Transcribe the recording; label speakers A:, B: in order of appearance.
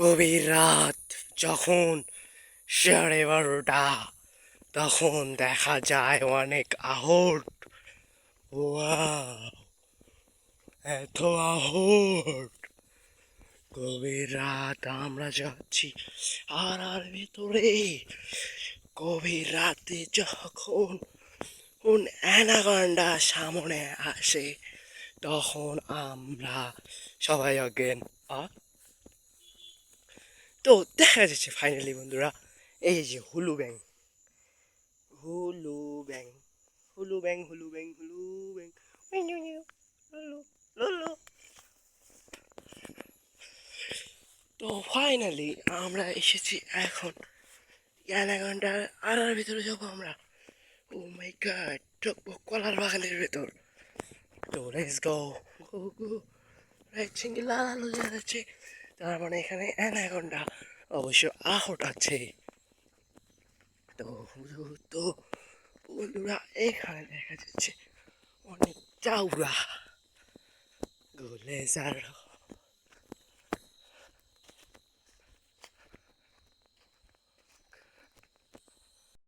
A: গভীর রাত যখন সাড়ে বারোটা, তখন দেখা যায় অনেক আহট। এত আহট। গভীর রাত আমরা যাচ্ছি আর আর ভেতরে। গভীর রাতে যখন কোন অ্যানাকন্ডা সামনে আসে, তখন আমরা সবাই অজ্ঞান। আর তো দেখা যাচ্ছে ফাইনালি বন্ধুরা, এই যে হুলু ব্যাং হুলু ব্যাং হুলু ব্যাং হুলু ব্যাং হুলু ব্যাং লুলু লুলু তো ফাইনালি আমরা এসেছি এখন। অ্যানাকন্ডার আড়ার ভিতরে যাব আমরা। ও মাই গড কলার বাগানের ভেতর। তো let's go go go right single লাল আলো যাচ্ছে। তার মানে এখানে অ্যানাকোন্ডা। অবশ্য আহট আছে। তো তো, বন্ধুরা, এখানে দেখা যাচ্ছে অনেক চাউরা গোলে সার